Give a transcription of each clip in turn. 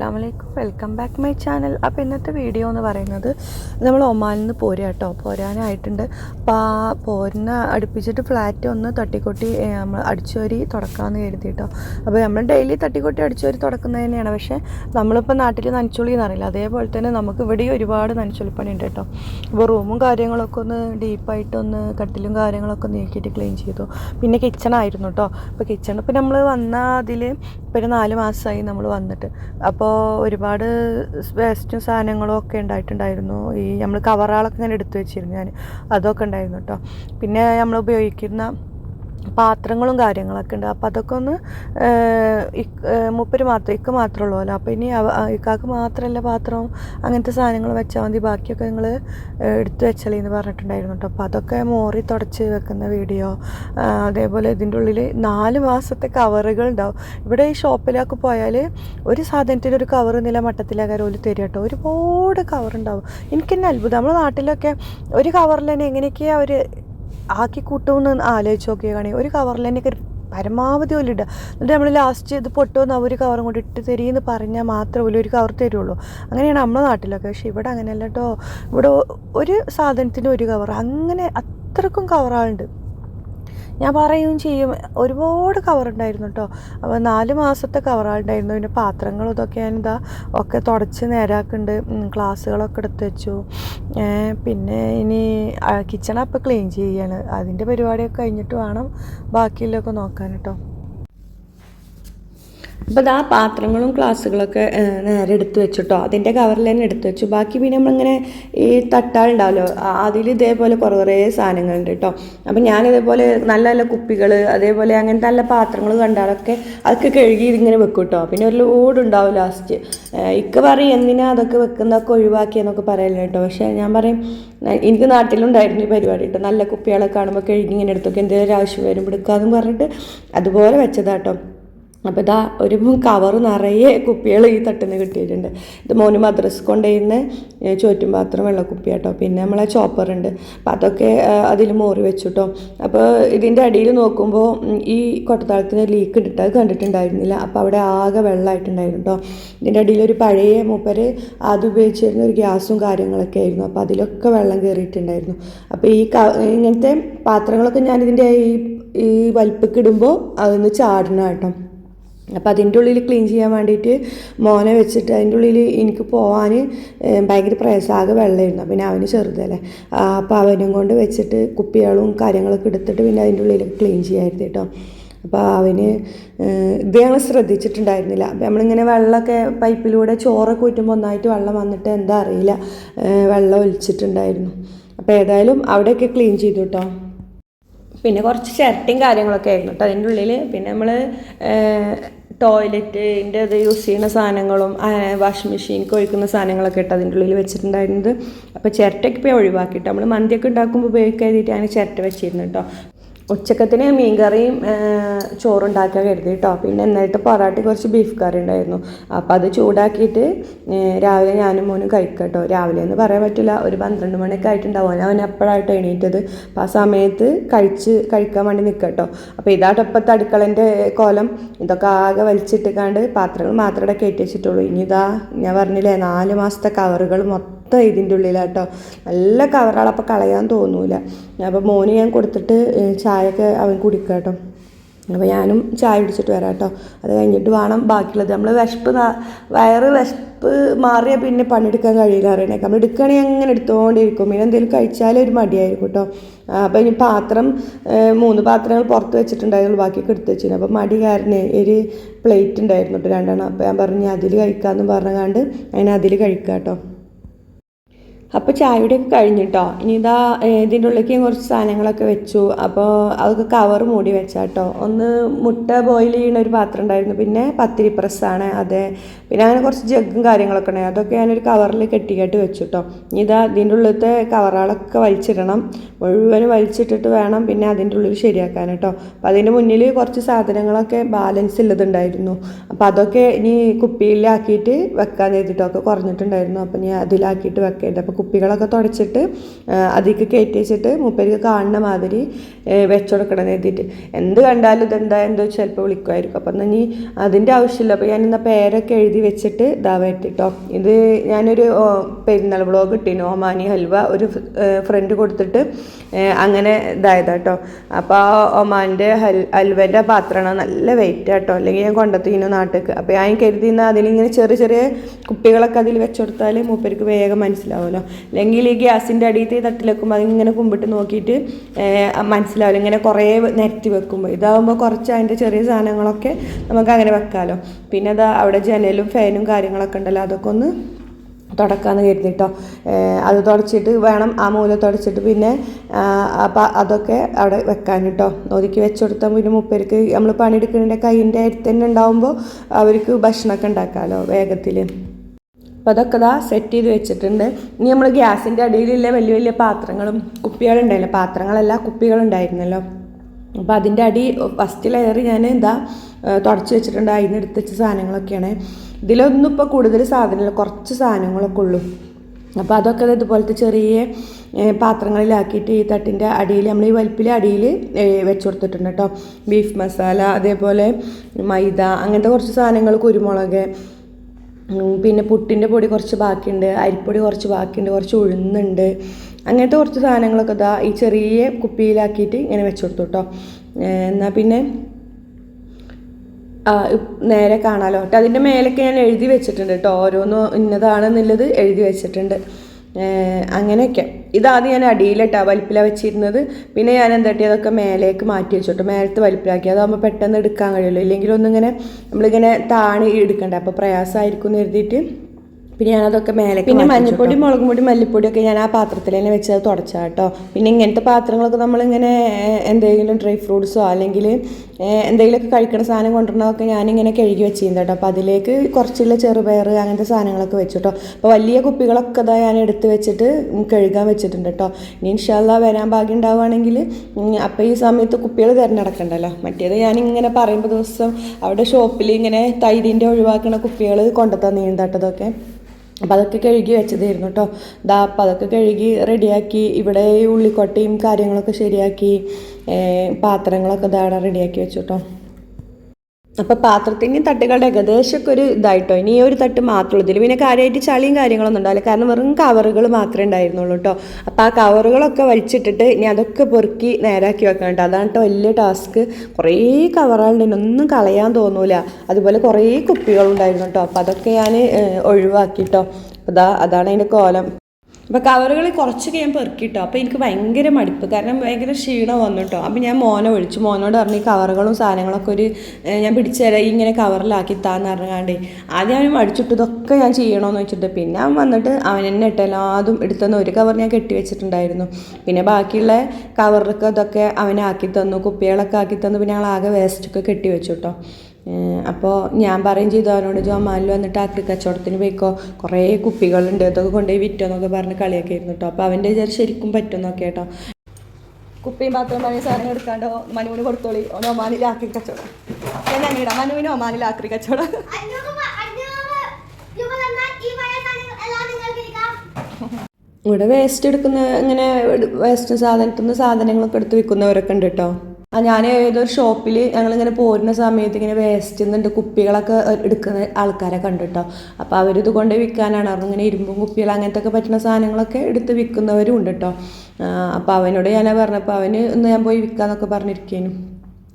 അസ്സാം വലൈക്കും welcome back my channel അപ്പോൾ ഇന്നത്തെ വീഡിയോ എന്ന് പറയുന്നത് നമ്മൾ ഒമാനിൽ നിന്ന് പോരുക കേട്ടോ. പോരാനായിട്ടുണ്ട്. അപ്പോൾ പോരുന്ന അടുപ്പിച്ചിട്ട് ഫ്ലാറ്റ് ഒന്ന് തട്ടിക്കൊട്ടി നമ്മൾ അടിച്ചുവരി തുടക്കാമെന്ന് കരുതി കേട്ടോ. അപ്പോൾ നമ്മൾ ഡെയിലി തട്ടിക്കൊട്ടി അടിച്ചുവരി തുടക്കുന്നത് തന്നെയാണ്. പക്ഷേ നമ്മളിപ്പോൾ നാട്ടിൽ നനച്ചുള്ളി എന്നറിയില്ല. അതേപോലെ തന്നെ നമുക്ക് ഇവിടെയും ഒരുപാട് നനച്ചുള്ളിപ്പണി ഉണ്ട് കേട്ടോ അപ്പോൾ റൂമും കാര്യങ്ങളൊക്കെ ഒന്ന് ഡീപ്പായിട്ടൊന്ന് കട്ടിലും കാര്യങ്ങളൊക്കെ നീക്കിയിട്ട് ക്ലീൻ ചെയ്തു. പിന്നെ കിച്ചൺ ആയിരുന്നു കേട്ടോ. അപ്പോൾ കിച്ചൺ ഇപ്പോൾ നമ്മൾ വന്ന അതിൽ ഇപ്പോൾ ഒരു നാല് മാസമായി നമ്മൾ വന്നിട്ട്. അപ്പോൾ ഒരുപാട് വേസ്റ്റും സാധനങ്ങളും ഒക്കെ ഉണ്ടായിട്ടുണ്ടായിരുന്നു. ഈ നമ്മൾ കവറുകളൊക്കെ ഇങ്ങനെ എടുത്തു വെച്ചിരുന്നു ഞാൻ അതൊക്കെ ഉണ്ടായിരുന്നു കേട്ടോ പിന്നെ നമ്മൾ ഉപയോഗിക്കുന്ന പാത്രങ്ങളും കാര്യങ്ങളൊക്കെ ഉണ്ട്. അപ്പോൾ അതൊക്കെ ഒന്ന് മുപ്പര് മാത്രം ഇക്ക് മാത്രമേ ഉള്ളൂല്ലോ അപ്പോൾ ഇനി ഇക്കാക്ക് മാത്രമല്ല പാത്രവും അങ്ങനത്തെ സാധനങ്ങൾ വെച്ചാൽ മതി. ബാക്കിയൊക്കെ നിങ്ങൾ എടുത്തു വെച്ചാലേ എന്ന് പറഞ്ഞിട്ടുണ്ടായിരുന്നു കേട്ടോ. അപ്പോൾ അതൊക്കെ മോറി തുടച്ച് വെക്കുന്ന വീഡിയോ. അതേപോലെ ഇതിന്റെ ഉള്ളിൽ നാല് മാസത്തെ കവറുകൾ ഉണ്ടാവും. ഇവിടെ ഈ ഷോപ്പിലൊക്കെ പോയാൽ ഒരു സാധനത്തിന്റെ ഒരു കവർ നില മട്ടത്തിലാകാരം ഒരു തരും കേട്ടോ. ഒരുപാട് കവർ ഉണ്ടാവും എനിക്ക് തന്നെ അത്ഭുതം. നമ്മുടെ നാട്ടിലൊക്കെ ഒരു കവറിൽ തന്നെ എങ്ങനെയൊക്കെയാണ് അവർ ആക്കി കൂട്ടുമെന്ന് ആലോചിച്ച് നോക്കിയാണെങ്കിൽ ഒരു കവറിൽ തന്നെ പരമാവധി പോലും ഇടുക. എന്നിട്ട് നമ്മൾ ലാസ്റ്റ് ഇത് പൊട്ടുമെന്ന് അവർ കവറും കൊണ്ട് ഇട്ട് തരീന്ന് പറഞ്ഞാൽ മാത്രമേ പോലും ഒരു കവർ തരുള്ളൂ. അങ്ങനെയാണ് നമ്മുടെ നാട്ടിലൊക്കെ. പക്ഷെ ഇവിടെ അങ്ങനെയല്ല കേട്ടോ ഇവിടെ ഒരു സാധനത്തിന് ഒരു കവർ അങ്ങനെ അത്രക്കും കവറുകളുണ്ട് ഞാൻ പറയുകയും ചെയ്യും. ഒരുപാട് കവർ ഉണ്ടായിരുന്നു കേട്ടോ അപ്പോൾ നാല് മാസത്തെ കവറുണ്ടായിരുന്നു പിന്നെ പാത്രങ്ങളും ഇതൊക്കെ ഞാനിതാ ഒക്കെ തുടച്ച് നേരാക്കുന്നുണ്ട്. ക്ലാസ്സുകളൊക്കെ എടുത്ത് വെച്ചു. പിന്നെ ഇനി കിച്ചൺ അപ്പോൾ ക്ലീൻ ചെയ്യാണ് അതിന്റെ പരിപാടിയൊക്കെ കഴിഞ്ഞിട്ട് വേണം ബാക്കിയുള്ളതൊക്കെ നോക്കാൻ കേട്ടോ അപ്പോൾ ആ പാത്രങ്ങളും ഗ്ലാസ്സുകളൊക്കെ നേരെ എടുത്ത് വെച്ചിട്ടോ അതിന്റെ കവറിൽ തന്നെ എടുത്ത് വെച്ചു. ബാക്കി പിന്നെ നമ്മളിങ്ങനെ ഈ തട്ടാളുണ്ടാവല്ലോ അതിൽ ഇതേപോലെ കുറേ കുറേ സാധനങ്ങളുണ്ട് കേട്ടോ അപ്പം ഞാനിതേപോലെ നല്ല നല്ല കുപ്പികൾ അതേപോലെ അങ്ങനത്തെ നല്ല പാത്രങ്ങൾ കണ്ടാലൊക്കെ അതൊക്കെ കഴുകി ഇതിങ്ങനെ വെക്കും കേട്ടോ പിന്നെ ഒരു ലോഡ് ഉണ്ടാവും ലാസ്റ്റ് ഇക്ക പറയും എന്തിനാ അതൊക്കെ വെക്കുന്നതൊക്കെ ഒഴിവാക്കിയെന്നൊക്കെ പറയല്ലോ കേട്ടോ പക്ഷേ ഞാൻ പറയും "ന- എനിക്ക് നാട്ടിലുണ്ടായിരുന്നു ഈ പരിപാടി കേട്ടോ നല്ല കുപ്പികളൊക്കെ കാണുമ്പോൾ കഴുകി ഇങ്ങനെ എടുത്തൊക്കെ എന്തെങ്കിലും ഒരു ആവശ്യം വരുമ്പോൾ എടുക്കാമെന്ന് പറഞ്ഞിട്ട് അതുപോലെ വെച്ചതാട്ടോ അപ്പോൾ ഇതാ ഒരു കവർ നിറയെ കുപ്പികൾ ഈ തട്ടിന്ന് കിട്ടിയിട്ടുണ്ട്. ഇത് മോന് മദ്രസ് കൊണ്ടുപോയിരുന്ന ചോറ്റും പാത്രം വെള്ളക്കുപ്പി കേട്ടോ പിന്നെ നമ്മളെ ചോപ്പറുണ്ട് അപ്പോൾ അതൊക്കെ അതിൽ മോറി വെച്ചു കേട്ടോ അപ്പോൾ ഇതിന്റെ അടിയിൽ നോക്കുമ്പോൾ ഈ കൊട്ടത്താളത്തിന് ലീക്ക് ഇട്ടിട്ട് അത് കണ്ടിട്ടുണ്ടായിരുന്നില്ല. അപ്പോൾ അവിടെ ആകെ വെള്ളമായിട്ടുണ്ടായിരുന്നു കേട്ടോ ഇതിന്റെ അടിയിൽ ഒരു പഴയ മൂപ്പര് അത് ഉപയോഗിച്ചിരുന്ന ഒരു ഗ്യാസും കാര്യങ്ങളൊക്കെ ആയിരുന്നു. അപ്പോൾ അതിലൊക്കെ വെള്ളം കയറിയിട്ടുണ്ടായിരുന്നു അപ്പോൾ ഈ ഇങ്ങനത്തെ പാത്രങ്ങളൊക്കെ ഞാനിതിന്റെ ഈ ഈ വലിപ്പക്കിടുമ്പോൾ അതൊന്ന് ചാടണം കേട്ടോ. അപ്പോൾ അതിന്റെ ഉള്ളിൽ ക്ലീൻ ചെയ്യാൻ വേണ്ടിയിട്ട് മോനെ വെച്ചിട്ട് അതിന്റെ ഉള്ളിൽ എനിക്ക് പോകാൻ ഭയങ്കര പ്രയസാകെ വെള്ളമായിരുന്നു. പിന്നെ അവന് ചെറുതല്ലേ. അപ്പോൾ അവനും കൊണ്ട് വെച്ചിട്ട് കുപ്പികളും കാര്യങ്ങളൊക്കെ എടുത്തിട്ട് പിന്നെ അതിന്റെ ഉള്ളിൽ ക്ലീൻ ചെയ്യായിരുന്നു കേട്ടോ. അപ്പോൾ അവന് ഇത് ഞങ്ങൾ ശ്രദ്ധിച്ചിട്ടുണ്ടായിരുന്നില്ല. നമ്മളിങ്ങനെ വെള്ളമൊക്കെ പൈപ്പിലൂടെ ചോറൊക്കെ ഊറ്റുമ്പോൾ ഒന്നായിട്ട് വെള്ളം വന്നിട്ട് എന്താ അറിയില്ല. വെള്ളം ഒലിച്ചിട്ടുണ്ടായിരുന്നു. അപ്പോൾ ഏതായാലും അവിടെയൊക്കെ ക്ലീൻ ചെയ്തു കേട്ടോ. പിന്നെ കുറച്ച് ചിരട്ടയും കാര്യങ്ങളൊക്കെ ആയിരുന്നു കേട്ടോ അതിന്റെ ഉള്ളിൽ. പിന്നെ നമ്മൾ ടോയ്ലറ്റിന്റെ ഇത് യൂസ് ചെയ്യുന്ന സാധനങ്ങളും വാഷിംഗ് മെഷീൻ കൊഴിക്കുന്ന സാധനങ്ങളൊക്കെ ഇട്ട് അതിന്റെ ഉള്ളിൽ വെച്ചിട്ടുണ്ടായിരുന്നത്. അപ്പോൾ ചിരട്ടയ്ക്ക് ഇപ്പോൾ ഒഴിവാക്കിയിട്ട്? നമ്മൾ മന്തിയൊക്കെ ഉണ്ടാക്കുമ്പോൾ ഉപയോഗിക്കാൻ വേണ്ടിയിട്ട് ചിരട്ട വെച്ചിരുന്നു കേട്ടോ ഉച്ചക്കത്തിന് മീൻകറിയും ചോറുണ്ടാക്കാൻ കരുതി കേട്ടോ പിന്നെ എന്നിട്ട് പൊറാട്ട കുറച്ച് ബീഫ് കറി ഉണ്ടായിരുന്നു. അപ്പോൾ അത് ചൂടാക്കിയിട്ട് രാവിലെ ഞാനും മോനും കഴിക്കാം കേട്ടോ രാവിലെ എന്ന് പറയാൻ പറ്റില്ല ഒരു പന്ത്രണ്ട് മണിയൊക്കെ ആയിട്ടുണ്ടാവും. അവൻ അപ്പോഴായിട്ട് എണീറ്റത്. അപ്പോൾ ആ സമയത്ത് കഴിച്ച് കഴിക്കാൻ വേണ്ടി നിൽക്കുക കേട്ടോ അപ്പോൾ ഇതാട്ടോ ഇപ്പോഴത്തെ അടുക്കളന്റെ കോലം. ഇതൊക്കെ ആകെ വലിച്ചിട്ട് വലിച്ചിട്ടിക്കാണ്ട് പാത്രങ്ങൾ മാത്രമേ കയറ്റി വെച്ചിട്ടുള്ളൂ. ഇനി ഇതാ ഞാൻ പറഞ്ഞില്ലേ നാല് മാസത്തെ കവറുകൾ മൊത്തം മൊത്തം ഇതിന്റെ ഉള്ളിലാട്ടോ. നല്ല കവറുകൾ അപ്പോൾ കളയാൻ തോന്നൂല. അപ്പോൾ മോന് ഞാൻ കൊടുത്തിട്ട് ചായയൊക്കെ അവൻ കുടിക്കുക കേട്ടോ അപ്പോൾ ഞാനും ചായ കുടിച്ചിട്ട് വരാം കേട്ടോ അത് കഴിഞ്ഞിട്ട് വേണം ബാക്കിയുള്ളത്. നമ്മൾ വിശപ്പ് വയറ് വിശപ്പ് മാറിയാൽ പിന്നെ പണിയെടുക്കാൻ കഴിയില്ല അറിയണേക്ക്. നമ്മൾ എടുക്കുകയാണെങ്കിൽ അങ്ങനെ എടുത്തുകൊണ്ടിരിക്കും പിന്നെ എന്തെങ്കിലും കഴിച്ചാലേ ഒരു മടിയായിരിക്കും കേട്ടോ അപ്പോൾ ഇനി പാത്രം മൂന്ന് പാത്രങ്ങൾ പുറത്ത് വെച്ചിട്ടുണ്ടായിരുന്നു ബാക്കിയൊക്കെ എടുത്ത് വെച്ചിരുന്നു. അപ്പോൾ മടി കാരണം ഒരു പ്ലേറ്റ് ഉണ്ടായിരുന്നു കേട്ടോ രണ്ടെണ്ണം. അപ്പോൾ ഞാൻ പറഞ്ഞു അതിൽ കഴിക്കാമെന്ന് പറഞ്ഞുകൊണ്ട് അതിന് അതിൽ കഴിക്കാം കേട്ടോ അപ്പോൾ ചായയുടെയൊക്കെ കഴിഞ്ഞിട്ടോ? ഇനി ഇതാ ഇതിന്റെ ഉള്ളിലേക്ക് കുറച്ച് സാധനങ്ങളൊക്കെ വെച്ചു. അപ്പോൾ അതൊക്കെ കവർ മൂടി വെച്ചാട്ടോ. ഒന്ന് മുട്ട ബോയിൽ ചെയ്യുന്ന ഒരു പാത്രം ഉണ്ടായിരുന്നു. പിന്നെ പത്തിരി പ്രസ്സാണ് അതെ. പിന്നെ അങ്ങനെ കുറച്ച് ജഗ്ഗും കാര്യങ്ങളൊക്കെ ഉണ്ടായി. അതൊക്കെ ഞാനൊരു കവറിൽ കെട്ടിക്കെട്ട് വെച്ചു കേട്ടോ ഇനി ഇതാ ഇതിന്റെ ഉള്ളിലത്തെ കവറുകളൊക്കെ വലിച്ചിടണം. മുഴുവനും വലിച്ചിട്ടിട്ട് വേണം പിന്നെ അതിന്റെ ഉള്ളിൽ ശരിയാക്കാൻ കേട്ടോ അപ്പോൾ അതിന്റെ മുന്നിൽ കുറച്ച് സാധനങ്ങളൊക്കെ ബാലൻസ് ഉള്ളതുണ്ടായിരുന്നു അപ്പോൾ അതൊക്കെ ഇനി കുപ്പിയിലാക്കിയിട്ട് വെക്കാൻ ചെയ്തിട്ടോ ഒക്കെ കുറഞ്ഞിട്ടുണ്ടായിരുന്നു. അപ്പോൾ ഞാൻ അതിലാക്കിയിട്ട് വെക്കേണ്ടത് അപ്പോൾ കുപ്പികളൊക്കെ തുടച്ചിട്ട് അതിലേക്ക് കയറ്റി വെച്ചിട്ട് മൂപ്പർക്ക് കാണുന്ന മാതിരി വെച്ചുകൊടുക്കണം എഴുതിയിട്ട് എന്ത് കണ്ടാലും ഇതെന്താ എന്തോ ചിലപ്പോൾ വിളിക്കുമായിരിക്കും. അപ്പം എന്നാൽ ഇനി അതിന്റെ ആവശ്യമില്ല. അപ്പോൾ ഞാൻ ഇന്ന പേരൊക്കെ എഴുതി വെച്ചിട്ട് ഇതാ കേട്ടോ ഇത് ഞാനൊരു പെരുന്നാൾ ബ്ലോഗ് ഇട്ടിന്. ഒമാനി ഹൽവ ഒരു ഫ്രണ്ട് കൊടുത്തിട്ട് അങ്ങനെ ഇതായതാ കേട്ടോ അപ്പോൾ ആ ഒമാന്റെ ഹൽ ഹൽവന്റെ പാത്രമാണ് നല്ല വെയിറ്റ് കേട്ടോ അല്ലെങ്കിൽ ഞാൻ കൊണ്ടെത്തിനു നാട്ടിലേക്ക് അപ്പോൾ ഞാൻ കരുതിയിരുന്ന അതിലിങ്ങനെ ചെറിയ ചെറിയ കുപ്പികളൊക്കെ അതിൽ വെച്ചുകൊടുത്താൽ മൂപ്പർക്ക് വേഗം മനസ്സിലാവുമല്ലോ. അല്ലെങ്കിൽ ഈ ഗ്യാസിന്റെ തട്ടിൽ വെക്കുമ്പോൾ അതിങ്ങനെ കുമ്പിട്ട് നോക്കിയിട്ട് മനസ്സിലാവില്ല. ഇങ്ങനെ കുറേ നിരത്തി വെക്കുമ്പോൾ ഇതാകുമ്പോൾ കുറച്ച് അതിന്റെ ചെറിയ സാധനങ്ങളൊക്കെ നമുക്ക് അങ്ങനെ വെക്കാമല്ലോ പിന്നെ അതാ അവിടെ ജനലും ഫാനും കാര്യങ്ങളൊക്കെ ഉണ്ടല്ലോ അതൊക്കെ ഒന്ന് തുടക്കാന്ന് കരുതിട്ടോ അത് തുടച്ചിട്ട് വേണം ആ മൂല തുടച്ചിട്ട് പിന്നെ അപ്പം അതൊക്കെ അവിടെ വെക്കാൻ കേട്ടോ ഒതുക്കി വെച്ചുകൊടുത്താൽ പിന്നെ മുപ്പേർക്ക് നമ്മൾ പണിയെടുക്കുന്നതിന്റെ കൈയിന്റെ അടുത്ത് തന്നെ ഉണ്ടാകുമ്പോൾ അവർക്ക് ഭക്ഷണമൊക്കെ ഉണ്ടാക്കാമല്ലോ വേഗത്തിൽ അപ്പോൾ അതൊക്കെ ഇതാ സെറ്റ് ചെയ്ത് വെച്ചിട്ടുണ്ട്. ഇനി നമ്മൾ ഗ്യാസിന്റെ അടിയിലുള്ള വലിയ വലിയ പാത്രങ്ങളും കുപ്പികളുണ്ടായില്ല പാത്രങ്ങളല്ല കുപ്പികളുണ്ടായിരുന്നല്ലോ. അപ്പോൾ അതിന്റെ അടി ഫസ്റ്റ് ലെയർ ഞാൻ എന്താ തുടച്ച് വെച്ചിട്ടുണ്ട്. അതിന് എടുത്ത് വെച്ച സാധനങ്ങളൊക്കെയാണ്. ഇതിലൊന്നും ഇപ്പോൾ കൂടുതൽ സാധനങ്ങൾ കുറച്ച് സാധനങ്ങളൊക്കെ ഉള്ളൂ. അപ്പോൾ അതൊക്കെ ഇതുപോലത്തെ ചെറിയ പാത്രങ്ങളിലാക്കിയിട്ട് ഈ തട്ടിന്റെ അടിയിൽ നമ്മൾ ഈ വലിപ്പിലെ അടിയിൽ വെച്ച് കൊടുത്തിട്ടുണ്ട് കേട്ടോ. ബീഫ് മസാല അതേപോലെ മൈദ അങ്ങനത്തെ കുറച്ച് സാധനങ്ങൾ കുരുമുളക് പിന്നെ പുട്ടിന്റെ പൊടി കുറച്ച് ബാക്കിയുണ്ട് അരിപ്പൊടി കുറച്ച് ബാക്കിയുണ്ട് കുറച്ച് ഉഴുന്നുണ്ട്. അങ്ങനത്തെ കുറച്ച് സാധനങ്ങളൊക്കെ ഇതാ ഈ ചെറിയ കുപ്പിയിലാക്കിയിട്ട് ഇങ്ങനെ വെച്ച് കൊടുത്തു കേട്ടോ എന്നാൽ പിന്നെ നേരെ കേട്ടോ അതിന്റെ മേലൊക്കെ ഞാൻ എഴുതി വെച്ചിട്ടുണ്ട് കേട്ടോ ഓരോന്നും ഇന്നതാണെന്നുള്ളത് എഴുതി വെച്ചിട്ടുണ്ട്. അങ്ങനെയൊക്കെ. ഇതാദ്യം ഞാൻ അടിയിലിട്ടാ വലിപ്പില വെച്ചിരുന്നത്. പിന്നെ ഞാൻ എന്താട്ടി അതൊക്കെ മേലേക്ക് മാറ്റി വെച്ചോട്ടോ. മേലത്തെ വലിപ്പിലാക്കി. അതാകുമ്പോൾ പെട്ടെന്ന് എടുക്കാൻ കഴിയുള്ളൂ. ഇല്ലെങ്കിൽ ഒന്നിങ്ങനെ നമ്മളിങ്ങനെ താണി എടുക്കണ്ട. അപ്പോൾ പ്രയാസമായിരിക്കും എന്ന് കരുതിയിട്ട് പിന്നെ ഞാനതൊക്കെ മേലെ പിന്നെ മഞ്ഞപ്പൊടി മുളകും പൊടി മല്ലിപ്പൊടിയൊക്കെ ഞാൻ ആ പാത്രത്തിൽ തന്നെ വെച്ച് അത് തുടച്ചാട്ടോ പിന്നെ ഇങ്ങനത്തെ പാത്രങ്ങളൊക്കെ നമ്മളിങ്ങനെ എന്തെങ്കിലും ഡ്രൈ ഫ്രൂട്ട്സോ അല്ലെങ്കിൽ എന്തെങ്കിലുമൊക്കെ കഴിക്കുന്ന സാധനം കൊണ്ടുവരണമൊക്കെ ഞാനിങ്ങനെ കഴുകി വെച്ചിരുന്നു കേട്ടോ. അപ്പോൾ അതിലേക്ക് കുറച്ചുള്ള ചെറുപയർ അങ്ങനത്തെ സാധനങ്ങളൊക്കെ വെച്ചു കേട്ടോ. അപ്പോൾ വലിയ കുപ്പികളൊക്കെ ഇതാ ഞാൻ എടുത്ത് വെച്ചിട്ട് കഴുകാൻ വെച്ചിട്ടുണ്ട് കേട്ടോ. ഇനി ഇൻഷാല്ല വരാൻ ഭാഗ്യം ഉണ്ടാവുകയാണെങ്കിൽ അപ്പോൾ ഈ സമയത്ത് കുപ്പികൾ തിരഞ്ഞെടുക്കണ്ടല്ലോ. മറ്റേത് ഞാനിങ്ങനെ പറയുമ്പോൾ ദിവസം അവിടെ ഷോപ്പിൽ ഇങ്ങനെ തൈരിന്റെ ഒഴിവാക്കുന്ന കുപ്പികൾ കൊണ്ടു തന്നീണ്ടട്ടതൊക്കെ അപ്പോൾ അതൊക്കെ കഴുകി വെച്ചതായിരുന്നു കേട്ടോ ദാ അപ്പം അതൊക്കെ കഴുകി റെഡിയാക്കി ഇവിടെ ഈ ഉള്ളിക്കൊട്ടയും കാര്യങ്ങളൊക്കെ ശരിയാക്കി പാത്രങ്ങളൊക്കെ ദാടെ റെഡിയാക്കി വെച്ചു കേട്ടോ അപ്പോൾ പാത്രത്തിന് തട്ടുകളുടെ ഏകദേശമൊക്കെ ഒരു ഇതായിട്ടോ? ഇനി ഈ ഒരു തട്ട് മാത്രമേ ഇതിൽ പിന്നെ കാര്യമായിട്ട് ചളിയും കാര്യങ്ങളൊന്നും ഉണ്ടാവില്ല. കാരണം വെറും കവറുകൾ മാത്രമേ ഉണ്ടായിരുന്നുള്ളൂ കേട്ടോ അപ്പോൾ ആ കവറുകളൊക്കെ വലിച്ചിട്ടിട്ട് ഇനി അതൊക്കെ പെറുക്കി നേരാക്കി വെക്കണം കേട്ടോ അതാണ് കേട്ടോ വലിയ ടാസ്ക്. കുറേ കവറുകളുണ്ട് ഒന്നും കളയാൻ തോന്നൂല. അതുപോലെ കുറേ കുപ്പികളുണ്ടായിരുന്നു കേട്ടോ അപ്പോൾ അതൊക്കെ ഞാൻ ഒഴിവാക്കി കേട്ടോ അതാ അതാണ് അതിന്റെ കോലം. അപ്പോൾ കവറുകൾ കുറച്ചൊക്കെ ഞാൻ പെറുക്കിട്ടോ. അപ്പോൾ എനിക്ക് ഭയങ്കര മടുപ്പ്. കാരണം ഭയങ്കര ക്ഷീണം വന്നു കേട്ടോ അപ്പോൾ ഞാൻ മോനെ വിളിച്ചു. മോനോട് പറഞ്ഞു ഈ കവറുകളും സാധനങ്ങളൊക്കെ ഒരു ഞാൻ പിടിച്ചു തരാം. ഇങ്ങനെ കവറിലാക്കി താന്ന് പറഞ്ഞാണ്ട്. ആദ്യം അവൻ മടിച്ചിട്ട് ഇതൊക്കെ ഞാൻ ചെയ്യണമെന്ന് വെച്ചിട്ട് പിന്നെ അവൻ വന്നിട്ട് അവൻ എന്നെ ഇട്ട് എല്ലാതും ഒരു കവർ ഞാൻ കെട്ടി വെച്ചിട്ടുണ്ടായിരുന്നു. പിന്നെ ബാക്കിയുള്ള കവറൊക്കെ ഇതൊക്കെ അവനാക്കി തന്നു. കുപ്പികളൊക്കെ ആക്കി തന്നു. പിന്നെ ഞങ്ങൾ ആകെ വേസ്റ്റൊക്കെ കെട്ടി വെച്ചു കേട്ടോ അപ്പോൾ ഞാൻ പറയും ചെയ്തു അവനോട് ജോമാലിൽ വന്നിട്ട് ആക്രി കച്ചവടത്തിന് പോയിക്കോ. കുറേ കുപ്പികളുണ്ട് അതൊക്കെ കൊണ്ടുപോയി വിറ്റോ എന്നൊക്കെ പറഞ്ഞ് കളിയൊക്കെ ആയിരുന്നു കേട്ടോ അപ്പോൾ അവന്റെ വിചാരം ശരിക്കും പറ്റുമെന്നൊക്കെ കേട്ടോ കുപ്പിയും പാത്രവും പറഞ്ഞ സാധനം എടുക്കാണ്ടോ മനുവിന് കൊടുത്തോളി. ഓൻ ഒമാനിൽ ആക്രി കച്ചവടം. ഞാൻ അങ്ങനെ മനുവിന് ഒമാനിൽ ആക്രി കച്ചവടം. ഇവിടെ വേസ്റ്റ് എടുക്കുന്ന ഇങ്ങനെ വേസ്റ്റ് സാധനത്തിൽ നിന്ന് സാധനങ്ങളൊക്കെ എടുത്ത് വിൽക്കുന്നവരൊക്കെ ഉണ്ട് കേട്ടോ ഞാൻ ഏതൊരു ഷോപ്പിൽ ഞങ്ങളിങ്ങനെ പോരുന്ന സമയത്ത് ഇങ്ങനെ വേസ്റ്റ് നിന്നുണ്ട് കുപ്പികളൊക്കെ എടുക്കുന്ന ആൾക്കാരെ കണ്ടിട്ടോ. അപ്പോൾ അവരിത് കൊണ്ട് വിൽക്കാനാണ് അവർ ഇങ്ങനെ ഇരുമ്പും കുപ്പികൾ അങ്ങനത്തെ ഒക്കെ പറ്റുന്ന സാധനങ്ങളൊക്കെ എടുത്ത് വിൽക്കുന്നവരും ഉണ്ട് കേട്ടോ അപ്പോൾ അവനോട് ഞാൻ പറഞ്ഞപ്പോൾ അവന് ഇന്ന് ഞാൻ പോയി വിൽക്കാന്നൊക്കെ പറഞ്ഞിരിക്കേനു.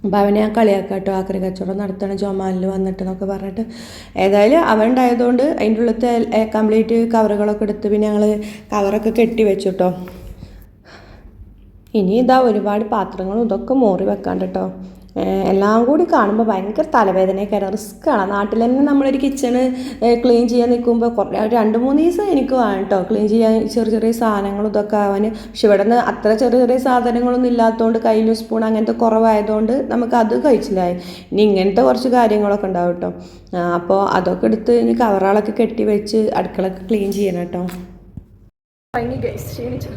അപ്പോൾ അവനെ ഞാൻ കളിയാക്കാം കേട്ടോ ആക്രി കച്ചവടം നടത്തണം ജോമാലിൽ വന്നിട്ട് എന്നൊക്കെ പറഞ്ഞിട്ട്. ഏതായാലും അവൻ ഉണ്ടായതുകൊണ്ട് അതിന്റെ ഉള്ളത്തെ കംപ്ലീറ്റ് കവറുകളൊക്കെ എടുത്ത് പിന്നെ ഞങ്ങൾ കവറൊക്കെ കെട്ടി വെച്ചു കേട്ടോ ഇനി ഇതാ ഒരുപാട് പാത്രങ്ങളും ഇതൊക്കെ മോറി വെക്കാണ്ട് കേട്ടോ എല്ലാം കൂടി കാണുമ്പോൾ ഭയങ്കര റിസ്ക് ആണ്. നാട്ടിൽ തന്നെ നമ്മളൊരു കിച്ചണ് ക്ലീൻ ചെയ്യാൻ നിൽക്കുമ്പോൾ കുറേ രണ്ട് മൂന്ന് ദിവസം എനിക്ക് വേണം കേട്ടോ ക്ലീൻ ചെയ്യാൻ ചെറിയ ചെറിയ സാധനങ്ങളും ഇതൊക്കെ ആവാൻ പക്ഷെ ഇവിടെ നിന്ന് അത്ര ചെറിയ ചെറിയ സാധനങ്ങളൊന്നും ഇല്ലാത്തതുകൊണ്ട് കയ്യിലും സ്പൂൺ അങ്ങനത്തെ കുറവായതുകൊണ്ട് നമുക്ക് അത് കഴിച്ചില്ലായി. ഇനി ഇങ്ങനത്തെ കുറച്ച് കാര്യങ്ങളൊക്കെ ഉണ്ടാവും കേട്ടോ അപ്പോൾ അതൊക്കെ എടുത്ത് ഇനി കവറുകളൊക്കെ കെട്ടി വെച്ച് അടുക്കളൊക്കെ ക്ലീൻ ചെയ്യണം കേട്ടോ ക്ഷീണിച്ചു?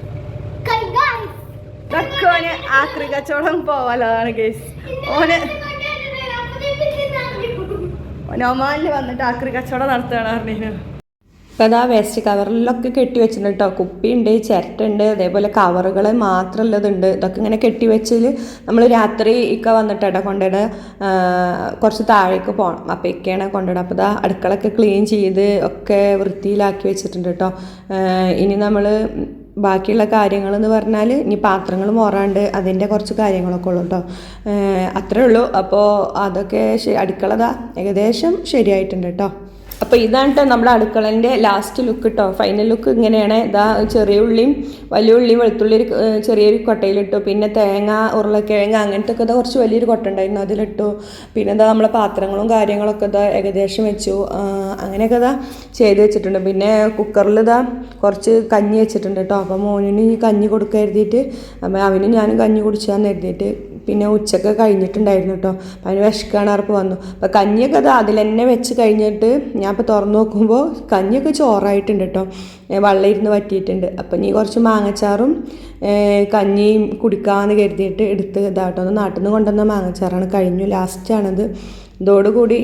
ഓന് ആക്രി കച്ചവടം പോവാലതാണ് കേസ് ഓന് ഒമാനിൽ വന്നിട്ട് ആക്രി കച്ചവടം നടത്തുകയാണ് പറഞ്ഞു ഇപ്പം അതാ വേസ്റ്റ് കവറിലൊക്കെ കെട്ടി വെച്ചിട്ടുണ്ട് കേട്ടോ കുപ്പിയുണ്ട് ചിരട്ടുണ്ട് അതേപോലെ കവറുകൾ മാത്രമുള്ളതുണ്ട്. ഇതൊക്കെ ഇങ്ങനെ കെട്ടി വെച്ചിൽ നമ്മൾ രാത്രി ഇക്ക ഇട കൊണ്ടിട കുറച്ച് താഴേക്ക് പോകണം അപ്പോൾ ഇക്കയാണ് കൊണ്ടിടുക അപ്പോൾ ഇതാ അടുക്കളൊക്കെ ക്ലീൻ ചെയ്ത് ഒക്കെ വൃത്തിയിലാക്കി വെച്ചിട്ടുണ്ട് കേട്ടോ ഇനി നമ്മൾ ബാക്കിയുള്ള കാര്യങ്ങൾ എന്ന് പറഞ്ഞാൽ ഇനി പാത്രങ്ങൾ മോറാണ്ട് അതിന്റെ കുറച്ച് കാര്യങ്ങളൊക്കെ ഉള്ളൂ കേട്ടോ അത്രേ ഉള്ളൂ. അപ്പോൾ അതൊക്കെ അടുക്കളതാ ഏകദേശം ശരിയായിട്ടുണ്ട് കേട്ടോ അപ്പോൾ ഇതാണ് കേട്ടോ നമ്മുടെ അടുക്കളന്റെ ലാസ്റ്റ് ലുക്ക് കേട്ടോ ഫൈനൽ ലുക്ക് ഇങ്ങനെയാണ്. ഇതാ ചെറിയ ഉള്ളിയും വലിയ ഉള്ളിയും വെളുത്തുള്ളി ഒരു ചെറിയൊരു കൊട്ടയിലിട്ടു. പിന്നെ തേങ്ങ ഉരുളക്കിഴങ്ങ് അങ്ങനത്തെ ഒക്കെ കുറച്ച് വലിയൊരു കൊട്ട ഉണ്ടായിരുന്നു അതിലിട്ടു. പിന്നെ ഇതാ നമ്മളെ പാത്രങ്ങളും കാര്യങ്ങളൊക്കെ ഇതാ ഏകദേശം വെച്ചു. അങ്ങനെയൊക്കെ ഇതാ ചെയ്ത് വെച്ചിട്ടുണ്ട്. പിന്നെ കുക്കറിൽ ഇതാ കുറച്ച് കഞ്ഞി വെച്ചിട്ടുണ്ട് കേട്ടോ അപ്പോൾ മോനിന് ഈ കഞ്ഞി കൊടുക്കാൻ കരുതിയിട്ട് അപ്പോൾ അവന് ഞാനും കഞ്ഞി കുടിച്ചാന്ന് കരുതിയിട്ട് പിന്നെ ഉച്ചയ്ക്ക് കഴിഞ്ഞിട്ടുണ്ടായിരുന്നു കേട്ടോ അപ്പം അതിന് വിശക്കാണ് ഉറപ്പ് വന്നു. അപ്പം കഞ്ഞിയൊക്കെ അത് അതിൽ തന്നെ വെച്ച് കഴിഞ്ഞിട്ട് ഞാൻ ഇപ്പോൾ തുറന്നു നോക്കുമ്പോൾ കഞ്ഞിയൊക്കെ ചോറായിട്ടുണ്ട് കേട്ടോ വെള്ളയിരുന്ന് വറ്റിയിട്ടുണ്ട്. അപ്പം നീ കുറച്ച് മാങ്ങച്ചാറും കഞ്ഞിയും കുടിക്കാമെന്ന് കരുതിയിട്ട് എടുത്ത് ഇതാട്ടോ നാട്ടിൽ നിന്ന് കൊണ്ടുവന്ന മാങ്ങച്ചാറാണ്. കഴിഞ്ഞു. ലാസ്റ്റാണത് ഇതോടുകൂടി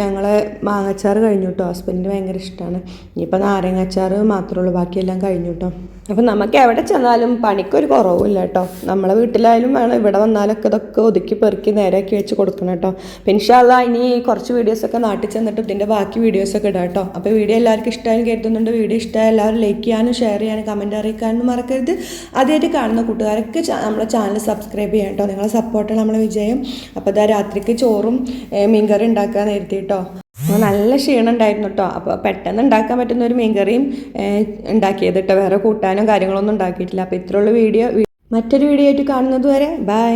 ഞങ്ങൾ ഞങ്ങളെ മാങ്ങച്ചാറ് കഴിഞ്ഞു കേട്ടോ ഹസ്ബൻഡിന് ഭയങ്കര ഇഷ്ടമാണ് ഇനിയിപ്പോൾ നാരങ്ങാച്ചാർ മാത്രമേ ഉള്ളൂ ബാക്കിയെല്ലാം കഴിഞ്ഞു കേട്ടോ അപ്പം നമുക്ക് എവിടെ ചെന്നാലും പണിക്കൊരു കുറവുമില്ല കേട്ടോ. നമ്മളെ വീട്ടിലായാലും വേണം. ഇവിടെ വന്നാലൊക്കെ ഇതൊക്കെ ഒതുക്കി പെറുക്കി നേരെയാക്കി വെച്ച് കൊടുക്കണം കേട്ടോ. ഇൻഷാല്ല ഇനി കുറച്ച് വീഡിയോസൊക്കെ നാട്ടിൽ ചെന്നിട്ട് ഇതിന്റെ ബാക്കി വീഡിയോസൊക്കെ ഇടാം കേട്ടോ. അപ്പോൾ വീഡിയോ എല്ലാവർക്കും ഇഷ്ടമായാലും കരുതുന്നുണ്ട്. വീഡിയോ ഇഷ്ടമായ എല്ലാവരും ലൈക്ക് ചെയ്യാനും ഷെയർ ചെയ്യാനും കമന്റ് അറിയിക്കാനും മറക്കരുത്. ആദ്യമായിട്ട് കാണുന്ന കൂട്ടുകാരൊക്കെ നമ്മുടെ ചാനൽ സബ്സ്ക്രൈബ് ചെയ്യാം കേട്ടോ. നിങ്ങളെ സപ്പോർട്ടാണ് നമ്മളെ വിജയം. അപ്പോൾ ഇതാ രാത്രിക്ക് ചോറും മീൻകറി ഉണ്ടാക്കാൻ നേരത്തെ കേട്ടോ നല്ല ക്ഷീണം ഉണ്ടായിരുന്നു കേട്ടോ അപ്പോൾ പെട്ടെന്ന് ഉണ്ടാക്കാൻ പറ്റുന്ന ഒരു മീൻകറിയും ഉണ്ടാക്കിയത് കേട്ടോ വേറെ കൂട്ടാനും കാര്യങ്ങളൊന്നും ഉണ്ടാക്കിയിട്ടില്ല. അപ്പോൾ ഇത്രയുള്ള വീഡിയോ. മറ്റൊരു വീഡിയോ ആയിട്ട് കാണുന്നത് വരെ ബൈ